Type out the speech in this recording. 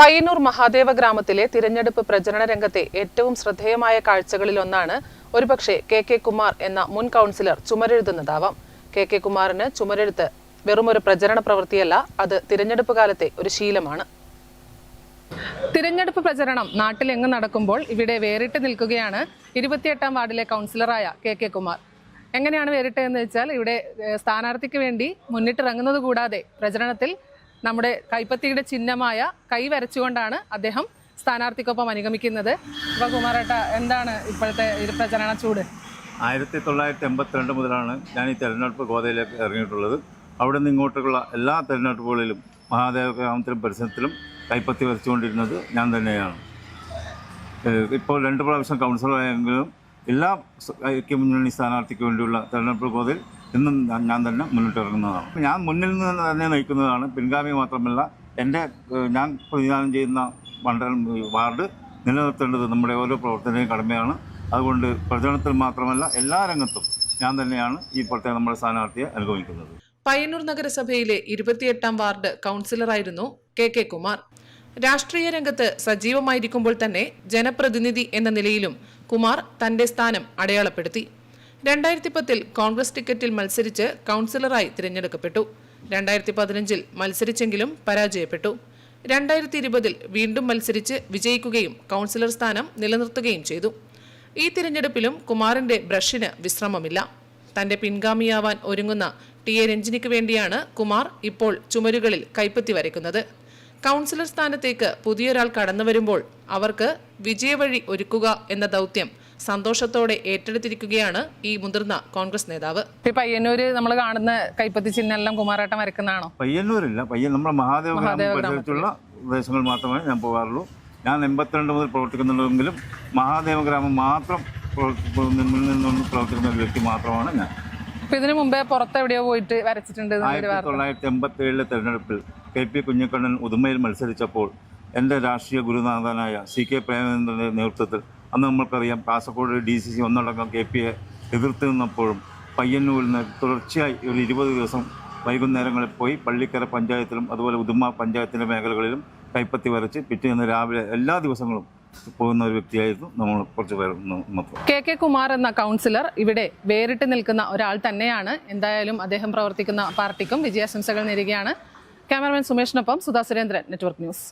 പയ്യന്നൂർ മഹാദേവ ഗ്രാമത്തിലെ തിരഞ്ഞെടുപ്പ് പ്രചരണ രംഗത്തെ ഏറ്റവും ശ്രദ്ധേയമായ കാഴ്ചകളിലൊന്നാണ് ഒരുപക്ഷെ കെ കെ കുമാർ എന്ന മുൻ കൗൺസിലർ ചുമരെഴുതുന്നതാവാം. കെ കെ കുമാറിന് ചുമരെഴുത്ത് വെറുമൊരു പ്രചരണ പ്രവൃത്തിയല്ല അത് തിരഞ്ഞെടുപ്പ് കാലത്തെ ഒരു ശീലമാണ്. തിരഞ്ഞെടുപ്പ് പ്രചരണം നാട്ടിലെങ്ങ് നടക്കുമ്പോൾ ഇവിടെ വേറിട്ട് നിൽക്കുകയാണ് ഇരുപത്തിയെട്ടാം വാർഡിലെ കൗൺസിലറായ കെ കെ കുമാർ. എങ്ങനെയാണ് വേറിട്ടതെന്ന് വെച്ചാൽ ഇവിടെ സ്ഥാനാർത്ഥിക്ക് വേണ്ടി മുന്നിട്ടിറങ്ങുന്നത് കൂടാതെ പ്രചരണത്തിൽ നമ്മുടെ കൈപ്പത്തിയുടെ ചിഹ്നമായ കൈ വരച്ചുകൊണ്ടാണ് അദ്ദേഹം സ്ഥാനാർത്ഥിക്കൊപ്പം അനുഗമിക്കുന്നത്. അപ്പോൾ കുമാരേട്ട എന്താണ് ഇപ്പോഴത്തെ ഒരു പ്രചരണ ചൂട്? ആയിരത്തി തൊള്ളായിരത്തി എൺപത്തിരണ്ട് മുതലാണ് ഞാൻ ഈ തെരഞ്ഞെടുപ്പ് ഗോതയിലേക്ക് ഇറങ്ങിയിട്ടുള്ളത്. അവിടെ നിന്ന് ഇങ്ങോട്ടുള്ള എല്ലാ തെരഞ്ഞെടുപ്പുകളിലും മഹാദേവ ഗ്രാമത്തിലും പരിസരത്തിലും കൈപ്പത്തി വരച്ചുകൊണ്ടിരുന്നത് ഞാൻ തന്നെയാണ്. ഇപ്പോൾ രണ്ട് പ്രാവശ്യം കൗൺസിലറായെങ്കിലും എല്ലാ ഐക്യ മുന്നണി സ്ഥാനാർത്ഥിക്ക് വേണ്ടിയുള്ള തെരഞ്ഞെടുപ്പ് പോതിൽ ഇന്നും ഞാൻ- തന്നെ മുന്നിട്ടിറങ്ങുന്നതാണ്. ഞാൻ മുന്നിൽ നിന്ന് തന്നെ നയിക്കുന്നതാണ് പിൻഗാമി മാത്രമല്ല എന്റെ ഞാൻ പ്രതിദാനം ചെയ്യുന്ന മണ്ഡലം വാർഡ് നിലനിർത്തേണ്ടത് നമ്മുടെ ഓരോ പ്രവർത്തനയും കടമയാണ്. അതുകൊണ്ട് പ്രചരണത്തിൽ മാത്രമല്ല എല്ലാ രംഗത്തും ഞാൻ തന്നെയാണ് ഈ പ്രത്യേക നമ്മുടെ സ്ഥാനാർത്ഥിയെ അനുഗമിക്കുന്നത്. പയ്യന്നൂർ നഗരസഭയിലെ ഇരുപത്തിയെട്ടാം വാർഡ് കൗൺസിലറായിരുന്നു കെ കെ കുമാർ. രാഷ്ട്രീയ രംഗത്ത് സജീവമായിരിക്കുമ്പോൾ തന്നെ ജനപ്രതിനിധി എന്ന നിലയിലും കുമാർ തന്റെ സ്ഥാനം അടയാളപ്പെടുത്തി. രണ്ടായിരത്തി പത്തിൽ കോൺഗ്രസ് ടിക്കറ്റിൽ മത്സരിച്ച് കൗൺസിലറായി തിരഞ്ഞെടുക്കപ്പെട്ടു. രണ്ടായിരത്തി പതിനഞ്ചിൽ മത്സരിച്ചെങ്കിലും പരാജയപ്പെട്ടു. രണ്ടായിരത്തി ഇരുപതിൽ വീണ്ടും മത്സരിച്ച് വിജയിക്കുകയും കൗൺസിലർ സ്ഥാനം നിലനിർത്തുകയും ചെയ്തു. ഈ തിരഞ്ഞെടുപ്പിലും കുമാറിന്റെ ബ്രഷിന് വിശ്രമമില്ല. തന്റെ പിൻഗാമിയാവാൻ ഒരുങ്ങുന്ന ടി എ രഞ്ജിനിക്ക് വേണ്ടിയാണ് കുമാർ ഇപ്പോൾ ചുമരുകളിൽ കൈപ്പത്തി വരയ്ക്കുന്നത്. കൗൺസിലർ സ്ഥാനത്തേക്ക് പുതിയൊരാൾ കടന്നു വരുമ്പോൾ അവർക്ക് വിജയവഴി ഒരുക്കുക എന്ന ദൗത്യം സന്തോഷത്തോടെ ഏറ്റെടുത്തിരിക്കുകയാണ് ഈ മുതിർന്ന കോൺഗ്രസ് നേതാവ്. പയ്യന്നൂര് നമ്മൾ കാണുന്ന കൈപ്പത്തി ചിഹ്നം എല്ലാം കുമാരേട്ടം വരക്കുന്നതാണോ പയ്യന്നൂരില്ല പയ്യൻ നമ്മുടെ മഹാദേവ പരിസരത്തുള്ള പ്രദേശങ്ങൾ മാത്രമേ ഞാൻ പോകാറുള്ളൂ. ഞാൻ എൺപത്തിരണ്ട് മുതൽ പ്രവർത്തിക്കുന്നുണ്ടെങ്കിലും മഹാദേവ ഗ്രാമം മാത്രം പ്രവർത്തിക്കുന്ന ഒരു വ്യക്തി മാത്രമാണ് ഞാൻ. ഇതിനു മുമ്പേ പുറത്ത് എവിടെയോ പോയിട്ട് വരച്ചിട്ടുണ്ട് ആയിരത്തി തൊള്ളായിരത്തി എൺപത്തി ഏഴിലെ തെരഞ്ഞെടുപ്പിൽ കെ പി കുഞ്ഞിക്കണ്ണൻ ഉദുമയിൽ മത്സരിച്ചപ്പോൾ എന്റെ രാഷ്ട്രീയ ഗുരുനാഥനായ സി കെ പ്രേമചന്ദ്രന്റെ നേതൃത്വത്തിൽ അന്ന് നമ്മൾക്കറിയാം കാസർഗോഡ് ഡി സി സി ഒന്നടങ്കം കെ പിയെ എതിർത്ത് നിന്നപ്പോഴും പയ്യന്നൂരിൽ നിന്ന് തുടർച്ചയായി ഒരു ഇരുപത് ദിവസം വൈകുന്നേരങ്ങളിൽ പോയി പള്ളിക്കര പഞ്ചായത്തിലും അതുപോലെ ഉദുമ പഞ്ചായത്തിന്റെ മേഖലകളിലും കൈപ്പത്തി വരച്ച് പിറ്റേന്ന് രാവിലെ എല്ലാ ദിവസങ്ങളും പോകുന്ന ഒരു വ്യക്തിയായിരുന്നു നമ്മൾ കുറച്ച് പേർ കെ കെ കുമാർ എന്ന കൗൺസിലർ ഇവിടെ വേറിട്ട് നിൽക്കുന്ന ഒരാൾ തന്നെയാണ്. എന്തായാലും അദ്ദേഹം പ്രവർത്തിക്കുന്ന പാർട്ടിക്കും വിജയാശംസകൾ നേരുകയാണ്. ക്യാമറമാൻ സുമേഷിനൊപ്പം സുധാ സുരേന്ദ്രൻ നെറ്റ്വർക്ക് ന്യൂസ്